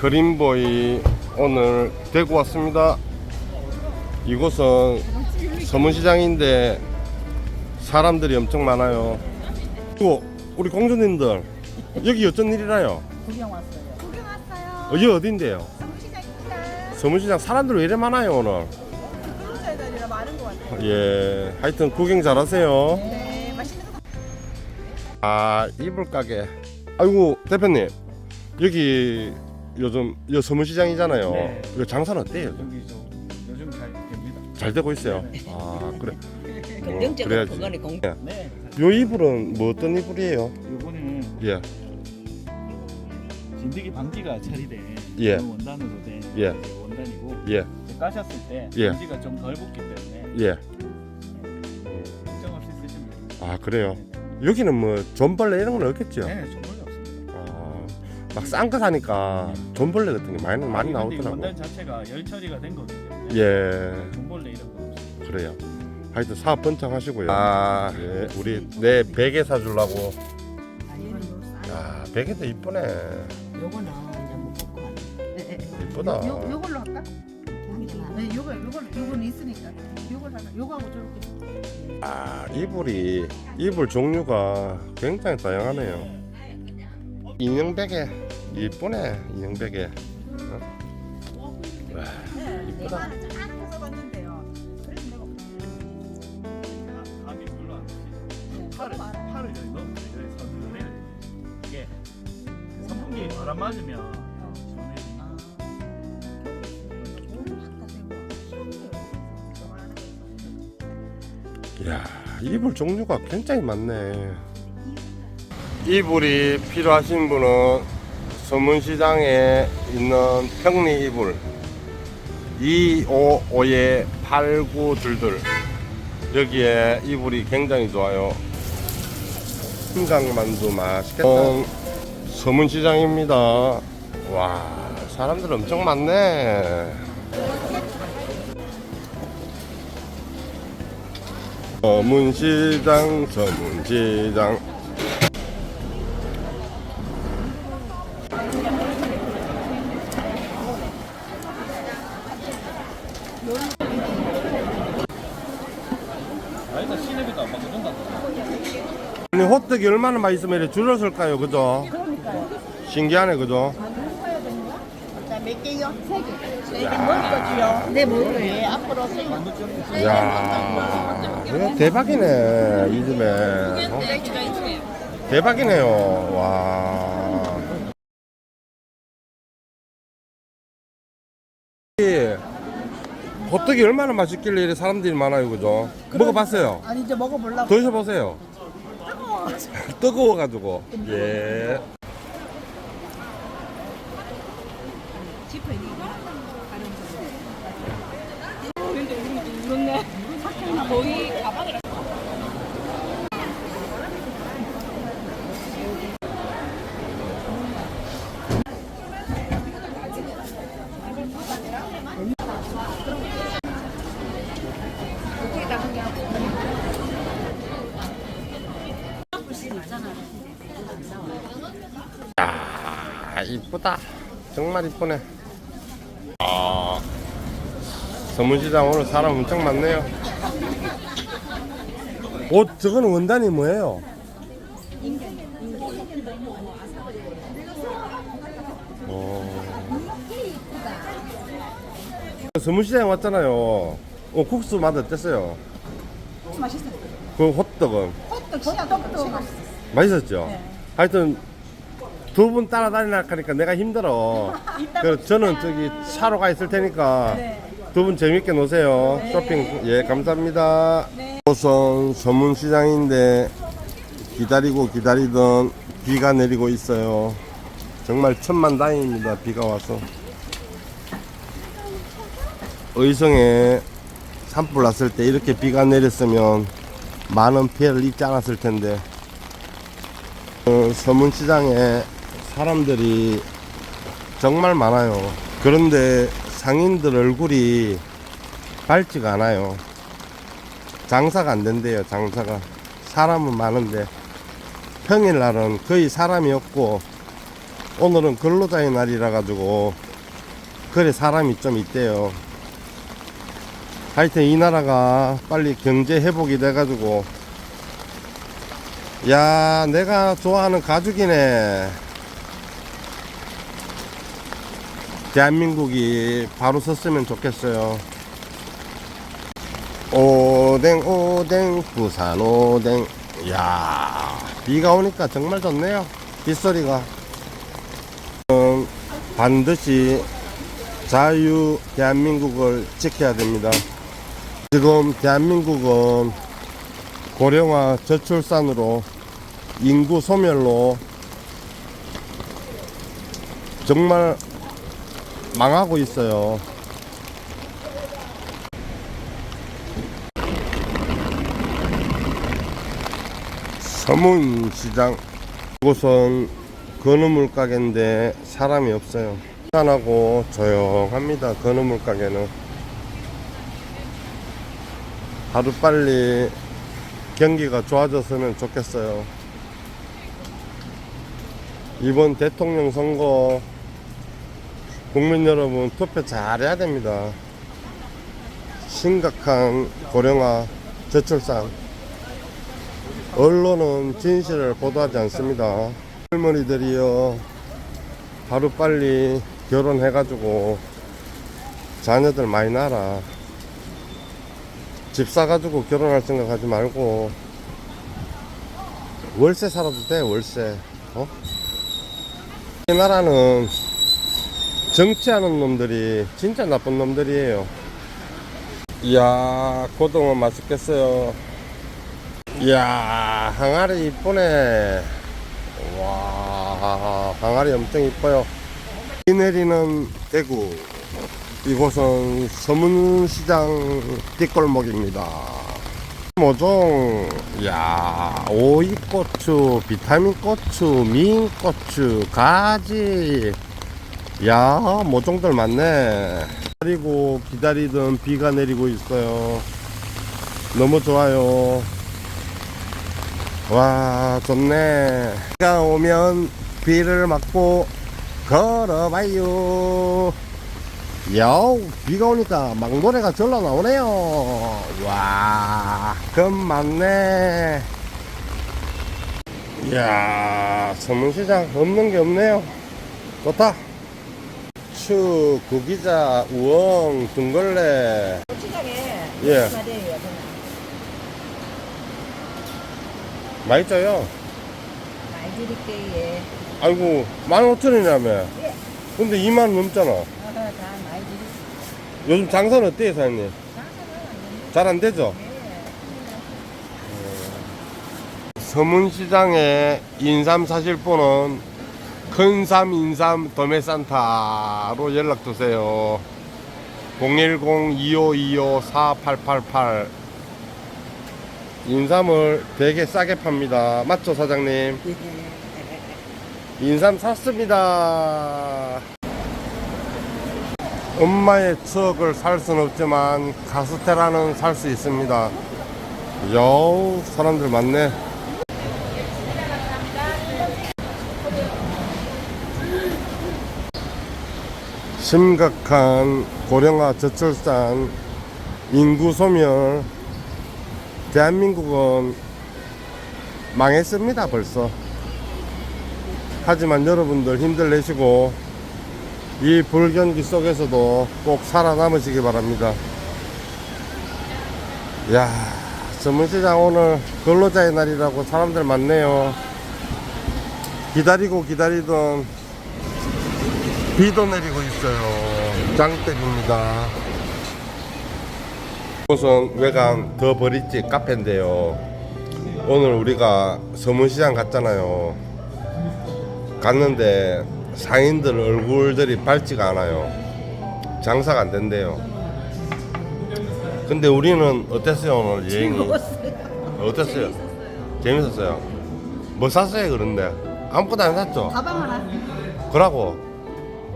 그린보이 오늘 대구 왔습니다. 이곳은 서문시장인데 사람들이 엄청 많아요. 그리고 우리 공주님들 여기 어쩐 일이라요? 구경 왔어요. 구경 왔어요. 여기 어딘데요? 서울시장입니다. 서문시장 사람들 왜 이래 많아요 오늘? 근로자들이라 많은 것 같아요. 예, 하여튼 구경 잘하세요. 네, 맛있는 거 아 이불 가게. 아이고 대표님 여기 요즘 여 서문시장이잖아요. 네. 이거 장사는 어때요? 여기 좀 요즘 잘 됩니다. 잘 되고 있어요. 아 그래. 경쟁자가 그래야지. 그거네 공. 네. 요 이불은 뭐 어떤 이불이에요? 요거는 예, 진드기 방지가 처리된 예. 그런 원단으로 된 예. 원단이고 예, 이제 까셨을 때 예. 먼지가 좀 덜 붙기 때문에 예. 걱정 없이 쓰시면 됩니다. 아 그래요. 여기는 뭐 존벌레 이런 건 없겠죠? 네, 정말 막 싼 거 사니까 존벌레 같은 게 많이 많이 근데 이 나오더라고. 원단 자체가 열 처리가 된 거기 때문에 예, 종벌레 이런 거 없어요. 그래요. 하여튼 사업 번창하시고요. 아, 예. 우리 내 베개 사주려고. 야, 베개도 이쁘네. 요거는 이제 못 먹고 하네. 이쁘다. 요 요걸로 할까? 네, 요거 요거 요거는 있으니까. 요걸 하나. 요거하고 저렇게. 아, 이불이 이불 종류가 굉장히 다양하네요. 인형 베개 이쁘네. 인형 베개. 어? 와, 이쁘다. 네. 팔을 팔을 여기 넣으면. 여기 내려. 이게 선풍기 바람 맞으면. 이야, 이불 종류가 굉장히 많네. 이불이 필요하신 분은 서문시장에 있는 평리 이불 255에 8922 여기에 이불이 굉장히 좋아요. 심장만두 맛있겠다. 어, 서문시장입니다. 와, 사람들 엄청 많네. 서문시장 서문시장 아, 일단 시내비도 안 받고 준다. 아니 호떡이 얼마나 맛있으면 이렇게 줄었을까요 그죠? 신기하네 그죠? 몇 개요? 세 개. 네 개. 먹을 거지요? 네, 먹을 거예요. 네, 앞으로 세 개. 이야 이거 대박이네 이 집에 어? 대박이네요 와 호떡이 얼마나 맛있길래 이렇게 사람들이 많아요 그죠? 먹어봤어요? 아니 이제 먹어보려고. 드셔보세요. 뜨거워가지고. 예 아 이쁘다 정말 이쁘네 아 서문시장 오늘 사람 엄청 많네요 옷 저거는 원단이 뭐예요? 어. 서문시장 왔잖아요 어, 국수 맛 어땠어요? 맛있어요. 그 호떡은 호떡 진짜 떡도 맛있어. 맛있었죠? 하여튼 두 분 따라다니라 하니까 내가 힘들어. 그래서 저는 저기 차로 가 있을 테니까 두 분 재밌게 노세요. 쇼핑 예 감사합니다. 우선 서문시장인데 기다리고 기다리던 비가 내리고 있어요. 정말 천만 다행입니다. 비가 와서 의성에 산불 났을 때 이렇게 비가 내렸으면 많은 피해를 입지 않았을 텐데 어, 서문시장에 사람들이 정말 많아요. 그런데 상인들 얼굴이 밝지가 않아요. 장사가 안 된대요, 장사가. 사람은 많은데 평일날은 거의 사람이 없고 오늘은 근로자의 날이라 가지고 그래 사람이 좀 있대요. 하여튼 이 나라가 빨리 경제 회복이 돼 가지고 야 내가 좋아하는 가죽이네. 대한민국이 바로 섰으면 좋겠어요. 오뎅 오뎅 부산 오뎅. 야 비가 오니까 정말 좋네요. 빗소리가. 음, 반드시 자유 대한민국을 지켜야 됩니다. 지금 대한민국은 고령화 저출산으로 인구 소멸로 정말 망하고 있어요. 서문시장 이곳은 건어물 가게인데 사람이 없어요. 편하고 조용합니다 건어물 가게는. 하루빨리 경기가 좋아졌으면 좋겠어요. 이번 대통령 선거 국민 여러분 투표 잘해야 됩니다 심각한 고령화 저출산 언론은 진실을 보도하지 않습니다. 할머니들이요, 하루 빨리 결혼해가지고 자녀들 많이 낳아라. 집 사가지고 결혼할 생각하지 말고 월세 살아도 돼, 월세. 어? 이 나라는 정치하는 놈들이 진짜 나쁜 놈들이에요. 이야, 고등어 맛있겠어요. 이야 항아리 이쁘네 와 항아리 엄청 이뻐요 비 내리는 대구 이곳은 서문시장 뒷골목입니다 모종 야 오이고추 비타민고추 미인고추 가지 야 모종들 많네. 기다리고 기다리던 비가 내리고 있어요. 너무 좋아요. 와 좋네. 비가 오면 비를 맞고 걸어봐요. 야우 비가 오니까 막 노래가 절로 나오네요. 와금 많네. 이야 서문시장 없는 게 없네요. 좋다 추 구기자 우엉 둥걸레 고추장에 예 말이에요. 쪄요 많이 드릴게요. 아이고 15,000원이라며 예. 근데 2만 넘잖아 아, 다 많이 드릴게요. 요즘 장사는 어때요 사장님? 잘안 되죠? 어, 서문시장에 인삼 사실 분은 큰삼 인삼 도매산타로 연락 주세요 010-2525-4888 인삼을 되게 싸게 팝니다 맞죠 사장님? 인삼 샀습니다. 엄마의 추억을 살 수는 없지만 카스테라는 살 수 있습니다. 여우 사람들 많네. 심각한 고령화 저출산 인구 소멸 대한민국은 망했습니다 벌써. 하지만 여러분들 힘들 내시고 이 불경기 속에서도 꼭 살아남으시기 바랍니다. 야, 전문시장 오늘 근로자의 날이라고 사람들 많네요. 기다리고 기다리던 비도 내리고 있어요. 장대입니다. 이곳은 외관 더 버릿집 카페인데요. 오늘 우리가 서문시장 갔잖아요. 갔는데 상인들 얼굴들이 밝지가 않아요. 장사가 안 된대요. 근데 우리는 어땠어요 오늘 여행이? 어땠어요? 재밌었어요. 뭐 샀어요 그런데? 아무것도 안 샀죠? 가방 하나 그러고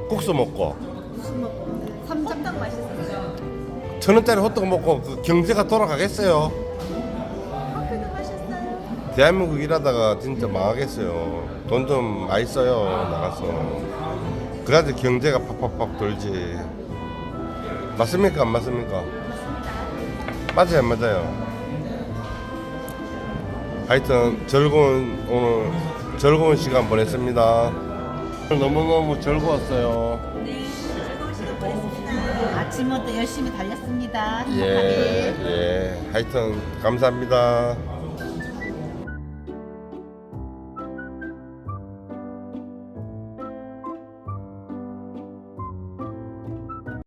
국수 먹고 삼정당 맛있었어요. 천 원짜리 호떡 먹고 그 경제가 돌아가겠어요? 커피도 마셨어요. 대한민국 일하다가 진짜 망하겠어요. 돈 좀 많이 써요 나가서. 그래야지 경제가 팍팍팍 돌지. 맞습니까 안 맞습니까? 맞아요 안 맞아요. 하여튼 즐거운 오늘 즐거운 시간 보냈습니다. 너무너무 즐거웠어요. 아침부터 열심히 달렸습니다. 예, 예. 하여튼 감사합니다.